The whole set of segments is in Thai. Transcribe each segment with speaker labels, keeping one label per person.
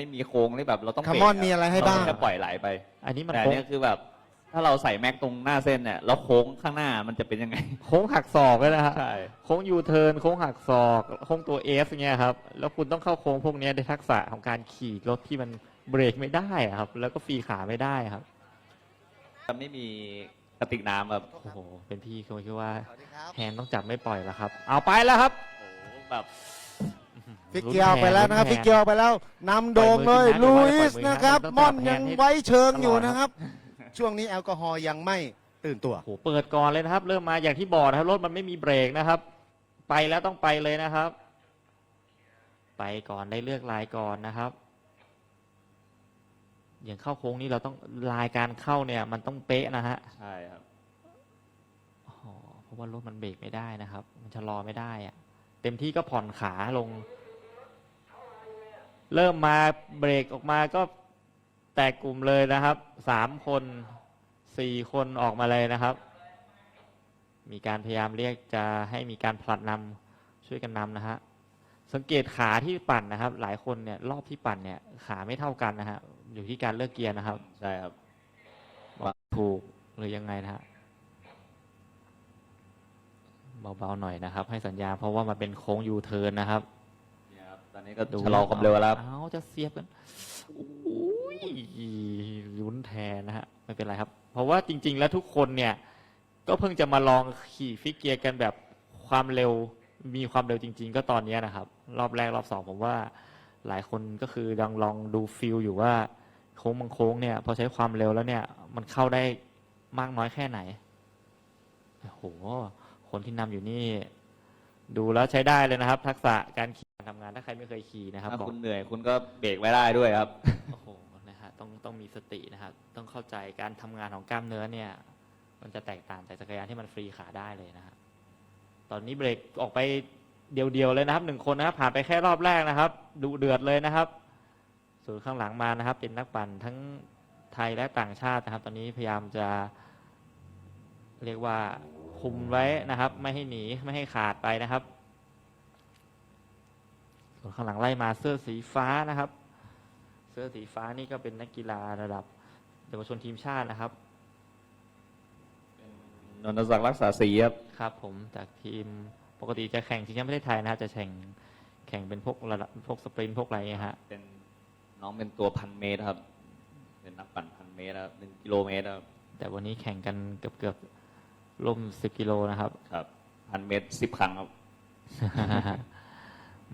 Speaker 1: ไม่มีโค้งที่แบบเราต้อง
Speaker 2: คาร์
Speaker 1: เบรก
Speaker 2: มอนมีอะไรให้บ้าง
Speaker 1: เแค่ปล่อยไหลไป
Speaker 3: อันนี้มัน
Speaker 1: แต่อัน
Speaker 3: โค้ง
Speaker 1: เนี้ยคือแบบ ถ้าเราใส่แม็กตรงหน้าเส้นเนี่ยแล้วโค้งข้างหน้ามันจะเป็นยังไง
Speaker 3: โค้งหักศอกเลยนะฮะ
Speaker 1: ใช่
Speaker 3: โค้งยูเทิร์นโค้งหักศอกโค้งตัวเอฟเงี้ยครับแล้วคุณต้องเข้าโค้งพวกเนี้ยในทักษะของการขี่รถที่มันเบรกไม่ได้อะครับ แล้วก็ฟรีขาไม่ได้ครับ
Speaker 1: จะไม่มีกระติกน้ำแบบ
Speaker 3: โอ้โหเป็นพี่คงคิดว่า
Speaker 2: สวัสดีครับ
Speaker 3: แฮนด์ต้องจับไม่ปล่อยแล้วครับ เอาไปแล้วครับ
Speaker 1: โอ้โหแบบ
Speaker 2: ฟิกเกียร์ออกไปแล้วนะครับ
Speaker 3: ลุ้
Speaker 2: ฟิกเกียร์ออกไปแล้วนำโด่งเลย
Speaker 3: ปล่
Speaker 2: ลุ
Speaker 3: อย
Speaker 2: ย
Speaker 3: มือ
Speaker 2: ส์
Speaker 3: นะ
Speaker 2: นะครับ
Speaker 3: ต้อง
Speaker 2: ม่อน
Speaker 3: จับแฮ
Speaker 2: ยั
Speaker 3: น
Speaker 2: ง
Speaker 3: ด์ให้
Speaker 2: ไว้เชิงอยู่
Speaker 3: ตลอดนะ
Speaker 2: นะครับ ช่วงนี้แอลกอฮอล์ยังไม่ตื่นตัว
Speaker 3: โอ้โหเปิดก่อนเลยนะครับ เริ่มมาอย่างที่บอกนะครับรถมันไม่มีเบรกนะครับ ไปแล้วต้องไปเลยนะครับ ไปก่อนได้เลือกลายก่อนนะครับ อย่างเข้าโค้งนี้เราต้องลายการเข้าเนี่ย มันต้องเป๊ะนะฮะ
Speaker 1: ใช่ครับ
Speaker 3: อ๋อเพราะว่ารถมันเบรกไม่ได้นะครับ มันชะลอไม่ได้อะเต็มที่ก็ผ่อนขาลง เริ่มมาเบรกออกมาก็แตกกลุ่มเลยนะครับสามคนสี่คนออกมาเลยนะครับ มีการพยายามเรียกจะให้มีการผลัดนำช่วยกันนำนะฮะสังเกตขาที่ปั่นนะครับ หลายคนเนี่ยรอบที่ปั่นเนี่ยขาไม่เท่ากันนะฮะอยู่ที่การเลือกเกียร์นะครับ
Speaker 1: ใช่ครับ
Speaker 3: ว่าถูกหรือยังไงนะฮะเบาๆหน่อยนะครับ ให้สัญญาณเพราะว่ามันเป็นโค้งยูเทิร์นนะครับ
Speaker 1: เนี่ยครับ ตอนนี้ก็ชะลอความเร็วแล้วครับ
Speaker 3: เอาจะเสียบกันโอ้ยลุ้นแทนนะฮะไม่เป็นไรครับ เพราะว่าจริง ๆ แล้วทุกคนเนี่ย ก็เพิ่งจะมาลองขี่ฟิกเกียร์กันแบบความเร็วมีความเร็วจริง ๆ ก็ตอนเนี้ยนะครับ รอบแรกรอบสองผมว่า หลายคนก็คือลองลองดูฟิลอยู่ว่าโค้งบางโค้งเนี่ย พอใช้ความเร็วแล้วเนี่ย มันเข้าได้มากน้อยแค่ไหนโอ้โหคนที่นำอยู่นี่ ดูแล้วใช้ได้เลยนะครับ ทักษะการขี่การทำงานถ้าใครไม่เคยขี่นะครับ
Speaker 1: ถ้า
Speaker 3: บอก
Speaker 1: คุณเหนื่อยคุณก็เบรกไม่ได้ด้วยครับ
Speaker 3: โอ้โหนะฮะต้องต้องมีสตินะครับต้องเข้าใจการทำงานของกล้ามเนื้อเนี่ย มันจะแตกต่างจากจักรยานที่มันฟรีขาได้เลยนะฮะตอนนี้เบรกออกไปเดียวๆเลยนะครับหนึ่งคนนะครับผ่านไปแค่รอบแรกนะครับดูเดือดเลยนะครับ ส่วนข้างหลังมานะครับ เป็นนักปั่นทั้งไทยและต่างชาตินะครับ ตอนนี้พยายามจะเรียกว่า คุมไว้นะครับ ไม่ให้หนีไม่ให้ขาดไปนะครับ ส่วนข้างหลังไล่มาเสื้อสีฟ้านะครับ เสื้อสีฟ้านี่ก็เป็นนักกีฬาระดับเยาวชนทีมชาตินะครับ
Speaker 1: นนทศักดิ์รักษาศรีครับ
Speaker 3: ครับผมจากทีมปกติจะแข่งชิงแชมป์ประเทศไทยนะครับจะแข่งแข่งเป็นพวกระดับพวกสปรินต์พวกอะไรเงี้ยฮะ
Speaker 1: เป็นน้องเป็นตัวพันเมตรครับ เป็นนักปั่นพันเมตรครับหนึ่งกิโลเมตรครับ
Speaker 3: แต่วันนี้แข่งกันเกือบเกือบ ๆร่วมสิบกิโลนะครับ
Speaker 1: ครับพันเมตรสิบครั้งครับ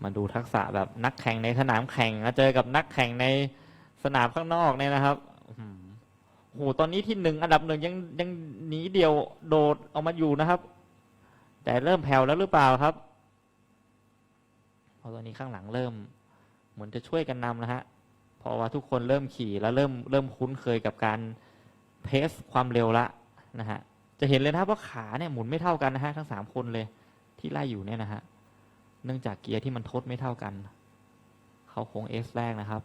Speaker 3: มาดูทักษะแบบนักแข่งในสนามแข่งแล้วเจอกับนักแข่งในสนามข้างนอกเนี่ยนะครับอื้อหือโอ้โหตอนนี้ที่หนึ่งอันดับหนึ่งยังยังหนีเดียวโดดออกมาอยู่นะครับ แต่เริ่มแผ่วแล้วหรือเปล่าครับเพราะตอนนี้ข้างหลังเริ่ม เหมือนจะช่วยกันนำนะฮะเพราะว่าทุกคนเริ่มขี่แล้วเริ่มเริ่มคุ้นเคยกับการเพสความเร็วละนะฮะ จะเห็นเลยนะครับว่าขาเนี่ยหมุนไม่เท่ากันนะฮะทั้งสามคนเลย ที่ไล่อยู่เนี่ยนะฮะเนื่องจากเกียร์ที่มันทดไม่เท่ากัน เขาโค้งเอสแรกนะครับ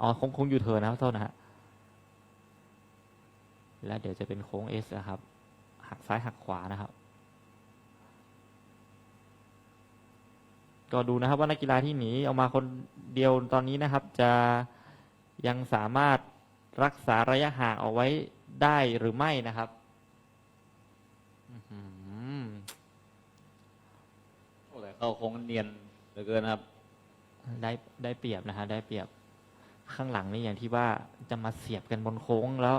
Speaker 3: อ๋อโค้งค้งยูเทิร์นะครับโทษนะฮะแล้วเดี๋ยวจะเป็นโค้งเอสนะครับหักซ้ายหักขวานะครับ ก็ดูนะครับว่านักกีฬาที่หนีออกมาคนเดียวตอนนี้นะครับ จะยังสามารถรักษาระยะห่างเอาไว้ได้หรือไม่นะครับอื้อหือ
Speaker 1: โอ้แต่ เข้าโค้งเนียนเหลือเกินนะครับ
Speaker 3: ได้ได้เปรียบนะฮะได้เปรียบข้างหลังนี่อย่างที่ว่าจะมาเสียบกันบนโค้งแล้ว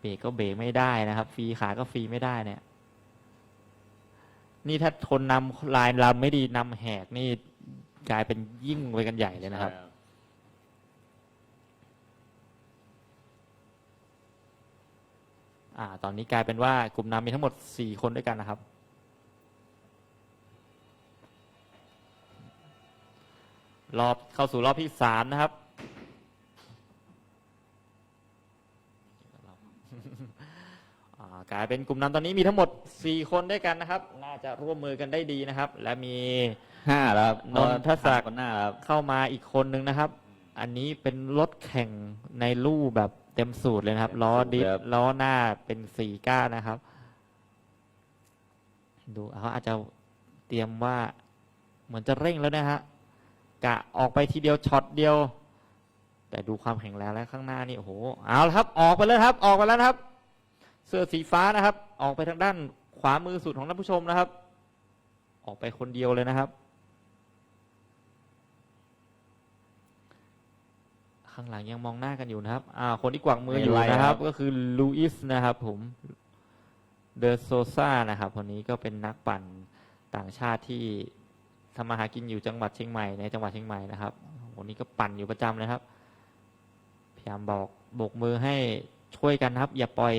Speaker 3: เบรกก็เบรกไม่ได้นะครับ ฟรีขาก็ฟรีไม่ได้เนี่ย นี่ถ้าทนนำลายลำไม่ดีนำแหกนี่กลายเป็นยิ่งไปกันใหญ่เลยนะครับ
Speaker 1: ใช่
Speaker 3: อ่า ตอนนี้กลายเป็นว่ากลุ่มนำมีทั้งหมดสี่คนด้วยกันนะครับ รอบเข้าสู่รอบที่สามนะครับ อ่ากลายเป็นกลุ่มนำตอนนี้มีทั้งหมดสี่คนด้วยกันนะครับ น่าจะร่วมมือกันได้ดีนะครับ และมี
Speaker 1: ห้าแล้วครับ
Speaker 3: นนทศักดิ์
Speaker 1: คนหน้าแล้วครับ
Speaker 3: เข้ามาอีกคนนึงนะครับ อันนี้เป็นรถแข่งในลู่แบบเต็มสูตรเลยนะครับ ล้อดิฟล้อหน้าเป็นสี่ก้านนะครับ ดูเขาอาจจะเตรียมว่า เหมือนจะเร่งแล้วนะฮะ กะออกไปทีเดียวช็อตเดียว แต่ดูความแข็งแรงแล้วข้างหน้านี่โอ้โหเอาละครับ ออกไปแล้วครับ ออกไปแล้วนะครับ เสื้อสีฟ้านะครับ ออกไปทางด้านขวามือสุดของท่านผู้ชมนะครับ ออกไปคนเดียวเลยนะครับ ข้างหลังยังมองหน้ากันอยู่นะครับอ่าคนที่กวักมืออยู่
Speaker 1: ไม่ไล่
Speaker 3: นะครับ
Speaker 1: ครับ
Speaker 3: ก็คือลูอิสนะครับ ผมเดอโซซานะครับคนนี้ก็เป็นนักปั่นต่างชาติที่ ทำมาหากินอยู่จังหวัดเชียงใหม่ในจังหวัดเชียงใหม่นะครับคนนี้ก็ปั่นอยู่ประจำเลยครับ พยายามบอกโบกมือให้ช่วยกันครับ อย่าปล่อย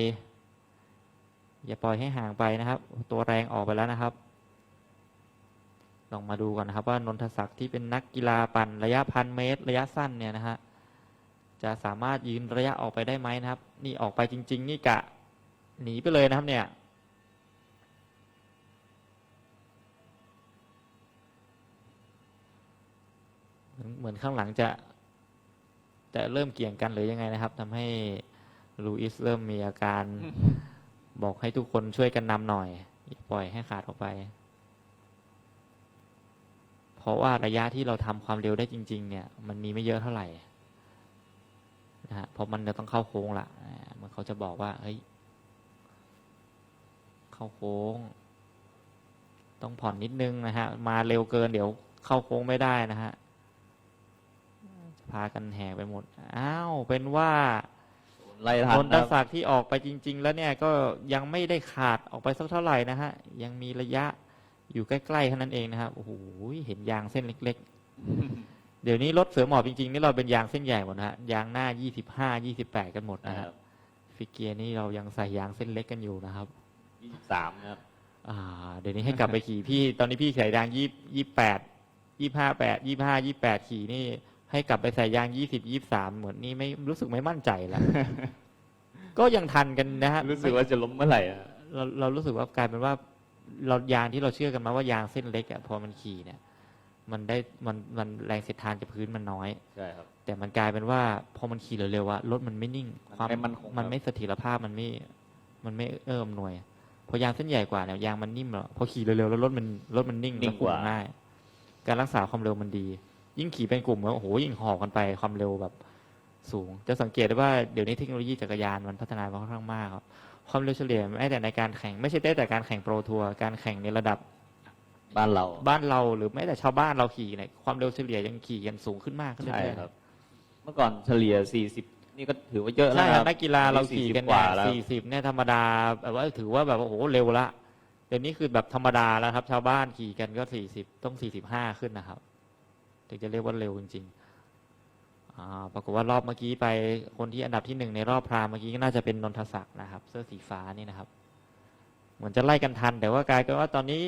Speaker 3: อย่าปล่อยให้ห่างไปนะครับ ตัวแรงออกไปแล้วนะครับลองมาดูก่อนนะครับว่านนทศักดิ์ที่เป็นนักกีฬาปั่นระยะพันเมตร ระยะสั้นเนี่ยนะฮะจะสามารถยืนระยะออกไปได้ไหมนะครับ นี่ออกไปจริง ๆ นี่กะหนีไปเลยนะครับเนี่ย เหมือนเหมือนข้างหลังจะ จะเริ่มเกี่ยงกันหรือยังไงนะครับทำให้ลูอิสเริ่มมีอาการ บอกให้ทุกคนช่วยกันนำหน่อยอย่าปล่อยให้ขาดออกไป เพราะว่าระยะที่เราทำความเร็วได้จริง ๆ เนี่ย มันมีไม่เยอะเท่าไหร่นะฮะเพราะมันจะต้องเข้าโค้งละอ่ามันเขาจะบอกว่าเฮ้ยเข้าโค้ง ต้องผ่อนนิดนึงนะฮะ มาเร็วเกินเดี๋ยวเข้าโค้งไม่ได้นะฮะจะ พากันแห่ไปหมด อ้าว เป็นว่า
Speaker 1: ไล่ทัน
Speaker 3: นนท
Speaker 1: นะครับ
Speaker 3: ศักดิ์ที่ออกไปจริง ๆ แล้วเนี่ยก็ยังไม่ได้ขาดออกไปสักเท่าไหร่นะฮะ ยังมีระยะอยู่ใกล้ๆเท่านั้นเองนะครับ โอ้โห เห็นยางเส้นเล็ก ๆ เดี๋ยวนี้รถเสือหมอบจริง ๆ นี่เราเป็นยางเส้นใหญ่หมดนะฮะ ยางหน้า 25 28 กันหมดนะ
Speaker 1: นะค
Speaker 3: ฮะ
Speaker 1: รับ
Speaker 3: ฟิกเกียร์นี่เรายังใส่ยางเส้นเล็กกันอยู่นะครับ
Speaker 1: ยี่สิบสามนะครับ
Speaker 3: อ่า เดี๋ยวนี้ให้กลับไปขี่พี่ ตอนนี้พี่ใส่ยางยี่ยี่แปดยี่ห้าแปดยี่ห้ายี่แปดขี่นี่ ให้กลับไปใส่ยางยี่สิบยี่สามเหมือนนี่ไม่รู้สึกไม่มั่นใจแล้วก็ยังทันกันนะฮะ
Speaker 1: รู้สึกว่าจะล้มเมื่อไหร่อะ
Speaker 3: เราเรารู้สึกว่ากลายเป็นว่าเรายางที่เราเชื่อกันมาว่ายางเส้นเล็กอะพอมันขี่เนี่ย มันได้มันมันแรงเสียดทานจากพื้นมันน้อย
Speaker 1: ใช่ครับ
Speaker 3: แต่มันกลายเป็นว่าพอมันขี่เร็วๆอะรถมันไม่นิ่ง
Speaker 1: มันไม่มั่นคง
Speaker 3: มัน
Speaker 1: ครับ
Speaker 3: ไม่เสถียรภาพมันไม่มันไม่เอื้ออำนวยพอยางเส้นใหญ่กว่าเนี่ยยางมันนิ่มแล้วพอขี่เร็วๆแล้วรถมันรถมันนิ่ง
Speaker 1: นิ่
Speaker 3: แล้ว
Speaker 1: ง
Speaker 3: คุ
Speaker 1: ก
Speaker 3: ม
Speaker 1: ว่า
Speaker 3: ง่ายการรักษาความเร็วมันดี ยิ่งขี่เป็นกลุ่มแล้วโอ้โหยิ่งหอบกันไปความเร็วแบบสูง จะสังเกตได้ว่าเดี๋ยวนี้เทคโนโลยีจักรยานมันพัฒนามาค่อนข้างมากครับความเร็วเฉลี่ยแม้แต่ในการแข่งไม่ใช่ได้แต่การแข่งโปรทัวร์การแข่งในระดับ
Speaker 1: บ้านเรา
Speaker 3: บ้านเราหรือแม้แต่ชาวบ้านเราขี่เนี่ยความเร็วเฉลี่ยยังขี่กันสูงขึ้นมากขึ้น
Speaker 1: ใช่
Speaker 3: เรื่อยๆ
Speaker 1: ครับ เมื่อก่อนเฉลี่ยสี่สิบนี่ก็ถือว่าเยอะแล้ว
Speaker 3: ใช่
Speaker 1: นะ
Speaker 3: ค
Speaker 1: ค
Speaker 3: รั
Speaker 1: รั
Speaker 3: บบนักกีฬาเราขี่กัน
Speaker 1: 40กว่าแล้ว
Speaker 3: สี่สิบเนี่ยธรรมดาแบบว่าถือว่าแบบว่าโอ้โหเร็วละเดี๋ยวนี้คือแบบธรรมดาแล้วครับ ชาวบ้านขี่กันก็สี่สิบต้องสี่สิบห้าขึ้นนะครับ ถึงจะเรียกว่าเร็วจริงๆปรากฏว่ารอบเมื่อกี้ไปคนที่อันดับที่หนึ่งในรอบพรามเมื่อกี้ก็น่าจะเป็นนนทศักดิ์นะครับ เสื้อสีฟ้านี่นะครับ เหมือนจะไล่กันทัน แต่ว่ากลายเป็นว่าตอนนี้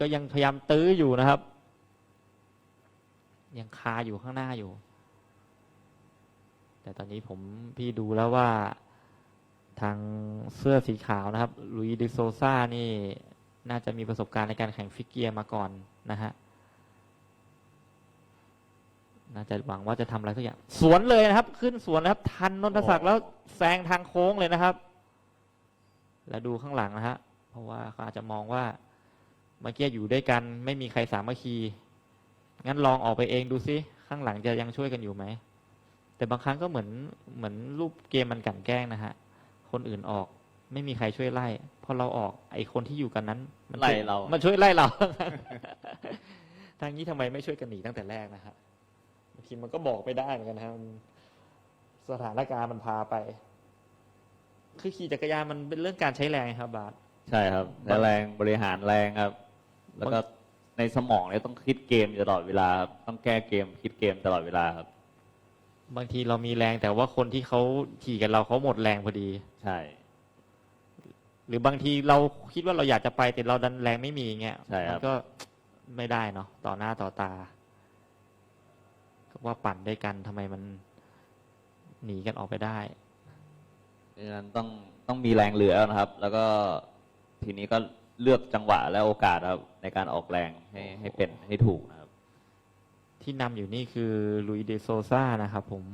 Speaker 3: ก็ยังพยายามตื้ออยู่นะครับ ยังคาอยู่ข้างหน้าอยู่ แต่ตอนนี้ผมพี่ดูแล้วว่าทางเสื้อสีขาวนะครับลุยดิโซซานี่ น่าจะมีประสบการณ์ในการแข่งฟิกเกียร์มาก่อนนะฮะ น่าจะหวังว่าจะทำอะไรสักอย่าง สวนเลยนะครับ ขึ้นสวนนะครับ ทันนนทศักดิ์แล้วแซงทางโค้งเลยนะครับ แล้วดูข้างหลังนะฮะเพราะว่าเขาอาจจะมองว่าเมื่อกี้อยู่ด้วยกัน ไม่มีใครสามัคคีงั้นลองออกไปเองดูซิข้างหลังจะยังช่วยกันอยู่ไหมแต่บางครั้งก็เหมือนเหมือนรูปเกมมันกลั่นแกล้งนะฮะคนอื่นออกไม่มีใครช่วยไล่พอเราออกไอคนที่อยู่กันนั้น มั
Speaker 1: ไล่
Speaker 3: ช่วย
Speaker 1: เรา
Speaker 3: มันช่วยไล่เรา ทางนี้ทำไมไม่ช่วยกันหนีตั้งแต่แรกนะฮะบาง ทีมันก็บอกไม่ได้เหมือนกันนะฮะมันสถานการณ์มันพาไป คือขี่จักรยานมันเป็นเรื่องการใช้แรงครับบาส
Speaker 1: ใช่ครับและแรงบริหารแรงครับ แล้วก็ในสมองเนี่ยต้องคิดเกมอยู่ตลอดเวลาครับต้องแก้เกมคิดเกมตลอดเวลาครับ
Speaker 3: บางทีเรามีแรงแต่ว่าคนที่เขาขี่กันเราเขาหมดแรงพอดี
Speaker 1: ใช่
Speaker 3: หรือบางทีเราคิดว่าเราอยากจะไปแต่เราดันแรงไม่มีเงี้ย
Speaker 1: ใช่ครับ
Speaker 3: มัก็ไม่ได้เนาะต่อหน้าต่อตาก็ ว่าปั่นด้วยกันทำไมมันหนีกันออกไปได้
Speaker 1: เพราะฉะนั้นต้องต้องมีแรงเหลือนะครับ แล้วก็ทีนี้ก็เลือกจังหวะและโอกาสครับในการออกแรงให้ให้เป็นให้ถูกนะครับ
Speaker 3: ที่นำอยู่นี่คือลุยเดโซซานะครับผม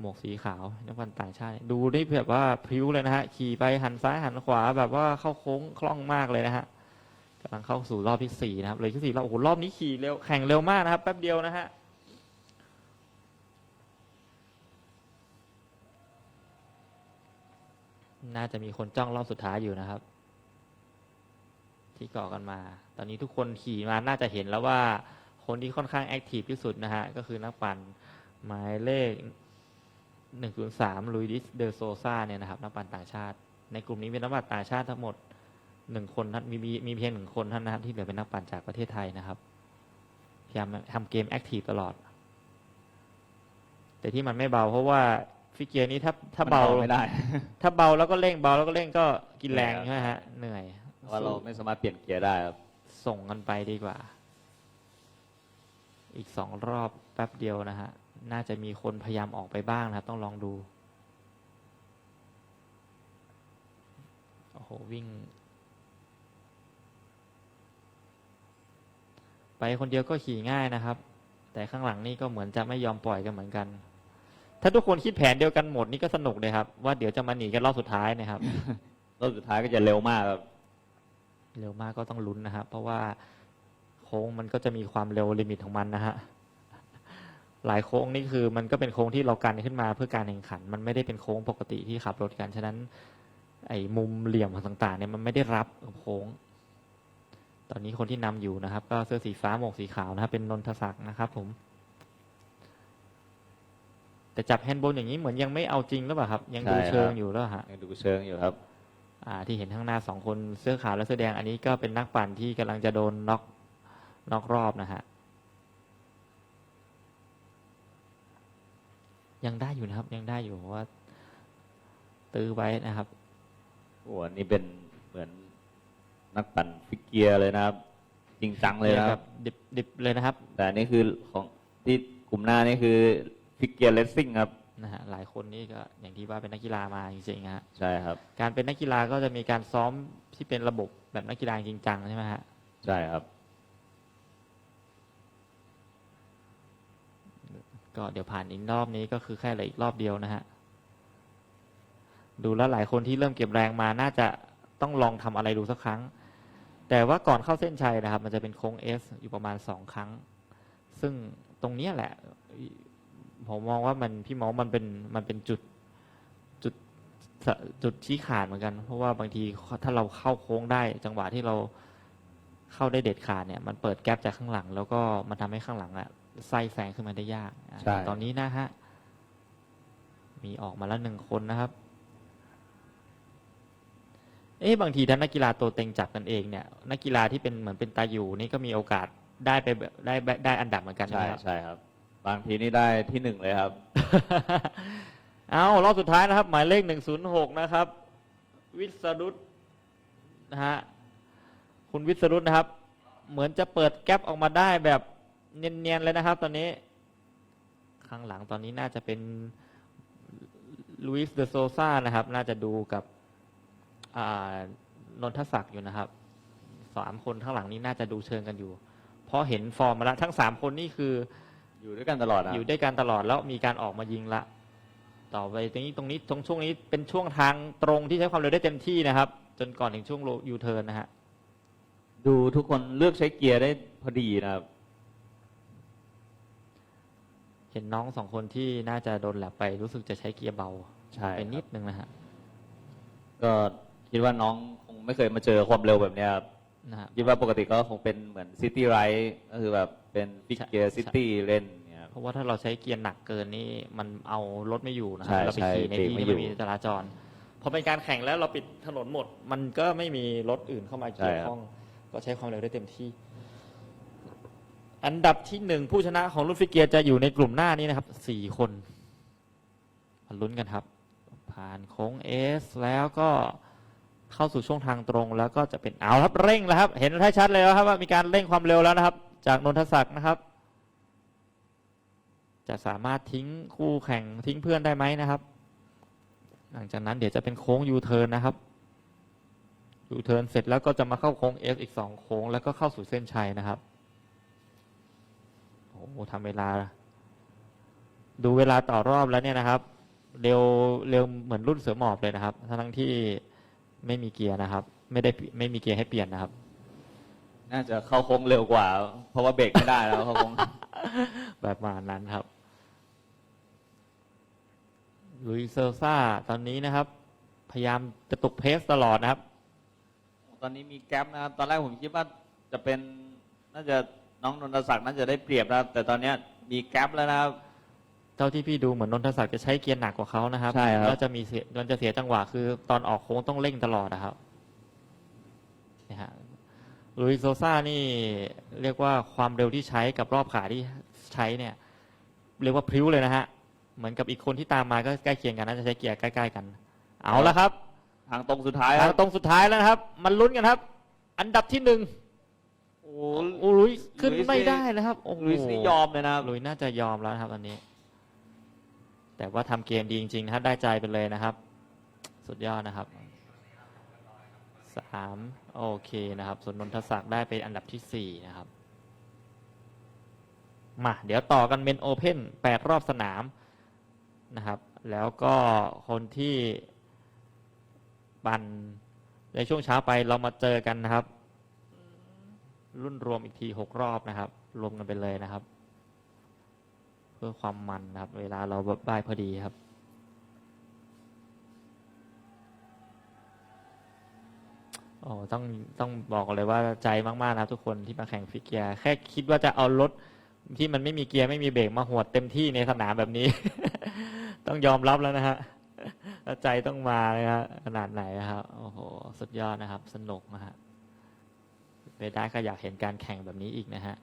Speaker 3: หมวกสีขาวนักบอลต่างชาติดูได้แบบว่าพริ้วเลยนะฮะ ขี่ไปหันซ้ายหันขวาแบบว่าเข้าโค้งคล่องมากเลยนะฮะกำลังเข้าสู่รอบที่สี่นะครับเลยที่สี่รอบโอ้โหรอบนี้ขี่เร็วแข่งเร็วมากนะครับ แป๊บเดียวนะฮะ น่าจะมีคนจ้องรอบสุดท้ายอยู่นะครับ ที่เกาะกันมา ตอนนี้ทุกคนขี่มาน่าจะเห็นแล้วว่าคนที่ค่อนข้างแอคทีฟที่สุดนะฮะ ก็คือนักปั่นหมายเลข 103ลุยดิสเดอโซซาเนี่ยนะครับ นักปั่นต่างชาติ ในกลุ่มนี้เป็นนักปั่นต่างชาติทั้งหมดหนึ่งคนท่านมีมีมีเพียงหนึ่งคนเท่านนนะครับที่เหลือเป็นนักปั่นจากประเทศไทยนะครับพยายามทำเกมแอคทีฟตลอด แต่ที่มันไม่เบาเพราะว่า ฟิกเกียร์นี้ถ้าถ้าเบา
Speaker 1: มันออกไม่ได้
Speaker 3: ถ้าเบาแล้วก็เร่งเบาแล้วก็เร่งก็กินแรง
Speaker 1: เหนื่อย
Speaker 3: ใช่ไหมฮะเหนื่อย
Speaker 1: เพราะว่าเราไม่สามารถเปลี่ยนเกียร์ได้ครับ
Speaker 3: ส่งกันไปดีกว่า อีกสองรอบแป๊บเดียวนะฮะ น่าจะมีคนพยายามออกไปบ้างนะครับต้องลองดู โอ้โห วิ่ง ไปคนเดียวก็ขี่ง่ายนะครับ แต่ข้างหลังนี่ก็เหมือนจะไม่ยอมปล่อยกันเหมือนกัน ถ้าทุกคนคิดแผนเดียวกันหมดนี่ก็สนุกเลยครับ ว่าเดี๋ยวจะมาหนีกันรอบสุดท้ายนะครับ
Speaker 1: รอบสุดท้ายก็จะเร็วมากครับ
Speaker 3: เร็วมากก็ต้องลุ้นนะครับ เพราะว่าโค้งมันก็จะมีความเร็วลิมิตของมันนะฮะหลายโค้งนี่คือมันก็เป็นโค้งที่เรากันขึ้นมาเพื่อการแข่งขัน มันไม่ได้เป็นโค้งปกติที่ขับรถกันฉะนั้น ไอ้มุมเหลี่ยมต่าง ๆ เนี่ยมันไม่ได้รับกับโค้ง ตอนนี้คนที่นำอยู่นะครับ ก็เสื้อสีฟ้าหมวกสีขาวนะครับ เป็นนนทศักดิ์นะครับ ผม แต่จับแฮนด์บอลอย่างนี้เหมือนยังไม่เอาจริงหรือเปล่าครับ ยังดู
Speaker 1: ใช่ครับ
Speaker 3: เชิงอยู่แล้วฮะ
Speaker 1: ยังดูเชิงอยู่ครับ
Speaker 3: อ่า ที่เห็นข้างหน้าสองคนเสื้อขาวและเสื้อแดงอันนี้ก็เป็นนักปั่นที่กำลังจะโดนน็อกน็อกรอบนะฮะยังได้อยู่นะครับ ยังได้อยู่เพราะว่า ตื้อไว้นะครับ
Speaker 1: โอ้โหอันนี่เป็นเหมือนนักปั่นฟิกเกียร์เลยนะครับ จริงจังเลยนะครับ
Speaker 3: ดิบดิบเลยนะครับ
Speaker 1: แต่อันนี่คือของที่กลุ่มหน้านี่คือ ฟิกเกียร์เลสซิ่งครับ
Speaker 3: นะฮะหลายคนนี่ก็อย่างที่ว่าเป็นนักกีฬามาจริงๆฮะ
Speaker 1: ใช่ครับ
Speaker 3: การเป็นนักกีฬาก็จะมีการซ้อมที่เป็นระบบแบบนักกีฬาจริงจังใช่ไหมฮะ
Speaker 1: ใช่ครับ
Speaker 3: ก็เดี๋ยวผ่านอีกรอบนี้ก็คือแค่เหลืออีกรอบเดียวนะฮะดูแล้วหลายคนที่เริ่มเก็บแรงมาน่าจะต้องลองทำอะไรดูสักครั้ง แต่ว่าก่อนเข้าเส้นชัยนะครับ มันจะเป็นโค้ง S อยู่ประมาณสองครั้ง ซึ่งตรงเนี้ยแหละ ผมมองว่ามันพี่มองมันเป็นมันเป็นจุดจุดจุดชี้ขาดเหมือนกัน เพราะว่าบางทีถ้าเราเข้าโค้งได้ จังหวะที่เราเข้าได้เด็ดขาดเนี่ย มันเปิดแกลบจากข้างหลัง แล้วก็มันทำให้ข้างหลังอะไส้แซงขึ้นมาได้ยากตอนนี้นะฮะมีออกมาแล้วหนึ่งคนนะครับ เอ๊ะบางทีถ้านักกีฬาตัวเต็งจับกันเองเนี่ยนักกีฬาที่เป็นเหมือนเป็นตาอยู่นี่ก็มีโอกาสได้ไปได้ได้อันดับเหมือนกัน
Speaker 1: ใช่
Speaker 3: นะครับ
Speaker 1: ใช่ครับ บางทีนี่ได้ที่หนึ่งเลยครับ
Speaker 3: เอารอบสุดท้ายนะครับ หมายเลขหนึ่งศูนย์หกนะครับ วิสรุตนะฮะคุณวิสรุตนะครับ เหมือนจะเปิดแก๊ปออกมาได้แบบเนียนๆเลยนะครับ ตอนนี้ ข้างหลังตอนนี้น่าจะเป็นลุยส์เดโซซานะครับ น่าจะดูกับนนทศักดิ์อยู่นะครับสามคนข้างหลังนี้น่าจะดูเชิงกันอยู่ เพราะเห็นฟอร์มมาแล้วทั้งสามคนนี่คือ
Speaker 1: อยู่ด้วยกันตลอดนะ
Speaker 3: อยู่ด้วยกันตลอดแล้วมีการออกมายิงละ ต่อไปตรงนี้ตรงนี้ตรงช่วงนี้เป็นช่วงทางตรงที่ใช้ความเร็วได้เต็มที่นะครับ จนก่อนถึงช่วงยูเทิร์นนะฮะ
Speaker 1: ดูทุกคนเลือกใช้เกียร์ได้พอดีนะครับ
Speaker 3: เห็นน้องสองคนที่น่าจะโดนแหลบไปรู้สึกจะใช้เกียร์เบา
Speaker 1: ใช่
Speaker 3: ไป
Speaker 1: ครับ
Speaker 3: นิดนึงนะฮะ
Speaker 1: ก็คิดว่าน้องคงไม่เคยมาเจอความเร็วแบบเนี้ยครับ
Speaker 3: นะฮะ
Speaker 1: คิดว่าปกติก็คงเป็นเหมือนซิตี้ไรด์ก็คือแบบเป็นฟิกเกียร์
Speaker 3: ใช่
Speaker 1: ซิตี้เล่นเนี่ยค รับ
Speaker 3: เพราะว่าถ้าเราใช้เกียร์หนักเกินนี่มันเอารถไม่อยู่นะ
Speaker 1: ใช่
Speaker 3: ฮะเราไป
Speaker 1: ใช่
Speaker 3: ขี่ใน
Speaker 1: เบรก
Speaker 3: ที่
Speaker 1: ไม่
Speaker 3: ที่
Speaker 1: อยู่
Speaker 3: ไม่มีจราจรพอเป็นการแข่งแล้วเราปิดถนนหมด มันก็ไม่มีรถอื่นเข้ามาเกี่ยว
Speaker 1: ใช่ครับ
Speaker 3: ข้อง ก็ใช้ความเร็วได้เต็มที่ อันดับที่หนึ่งผู้ชนะของรุ่นฟิกเกียร์จะอยู่ในกลุ่มหน้านี้นะครับสี่คนมาลุ้นกันครับ ผ่านโค้งเอสแล้วก็เข้าสู่ช่วงทางตรงแล้วก็จะเป็นเอาครับเร่งแล้วครับ เห็นได้ชัดเลยแล้วครับว่ามีการเร่งความเร็วแล้วนะครับ จากนนทศักดิ์นะครับ จะสามารถทิ้งคู่แข่งทิ้งเพื่อนได้ไหมนะครับ หลังจากนั้นเดี๋ยวจะเป็นโค้งยูเทิร์นนะครับยูเทิร์นเสร็จแล้วก็จะมาเข้าโค้ง S อีกสองโค้ง แล้วก็เข้าสู่เส้นชัยนะครับโอ้โหทำเวลา ดูเวลาต่อรอบแล้วเนี่ยนะครับ เร็วเร็วเหมือนรุ่นเสือหมอบเลยนะครับ ทั้งที่ไม่มีเกียร์นะครับ ไม่ได้ไม่มีเกียร์ให้เปลี่ยนนะครับ
Speaker 1: น่าจะเข้าโค้งเร็วกว่า เพราะว่าเบรกไม่ได้แล้วเข้าโค้ง
Speaker 3: แบบมาณนั้นครับ ลุยเซลซ่าตอนนี้นะครับ พยายามจะตกเพสตลอดนะครับ
Speaker 1: ตอนนี้มีแก๊ปนะครับ ตอนแรกผมคิดว่าจะเป็นน่าจะน้องนนทศักดิ์น่าจะได้เปรียบนะครับ แต่ตอนเนี้ยมีแก๊ปแล้วนะครับ
Speaker 3: เท่าที่พี่ดูเหมือนนนทศักดิ์จะใช้เกียร์หนักกว่าเขานะครับ
Speaker 1: ใช่ครับ
Speaker 3: แล้วจะมีเสียมันจะเสียจังหวะคือตอนออกโค้งต้องเร่งตลอดนะครับนะฮะลุยโซซ่านี่เรียกว่าความเร็วที่ใช้กับรอบขาที่ใช้เนี่ย เรียกว่าพริ้วเลยนะฮะ เหมือนกับอีกคนที่ตามมาก็ใกล้เคียงกันน่าจะใช้เกียร์ใกล้ๆกัน เอาละครับ
Speaker 1: ทางตรงสุดท้ายค
Speaker 3: ทา
Speaker 1: รั
Speaker 3: ง
Speaker 1: บ
Speaker 3: ตรงสุดท้ายแล้วนะครับ มันลุ้นกันครับ อันดับที่หนึ่ง
Speaker 1: โอ้
Speaker 3: โอ้ลุยขึ้น
Speaker 1: ลุยส์
Speaker 3: ไม่
Speaker 1: นี่
Speaker 3: ได้นะครับโอ้โห
Speaker 1: ลุยส์นี่ยอมเลยนะครับ
Speaker 3: ลุยน่าจะยอมแล้วนะครับอันนี้ แต่ว่าทำเกมดีจริงๆนะครับได้ใจไปเลยนะครับ สุดยอดนะครับสามโอเคนะครับส่วนนนทศักดิ์ได้เป็นอันดับที่สี่นะครับ มา เดี๋ยวต่อกันเมนโอเพนแปดรอบสนาม นะครับ แล้วก็คนที่ปั่นในช่วงเช้าไปเรามาเจอกันนะครับ รุ่นรวมอีกทีหกรอบนะครับ รวมกันไปเลยนะครับ เพื่อความมันนะครับ เวลาเราบบได้พอดีครับโอ้ต้องต้องบอกเลยว่าใจมาก ๆ นะครับทุกคนที่มาแข่งฟิกเกียร์แค่คิดว่าจะเอารถที่มันไม่มีเกียร์ไม่มีเบรกมาหวดเต็มที่ในสนามแบบนี้ ต้องยอมรับแล้วนะฮะใจต้องมาเลยครับขนาดไหนนะครับโอ้โห สุดยอดนะครับ สนุกนะฮะเวด้าก็อยากเห็นการแข่งแบบนี้อีกนะฮะ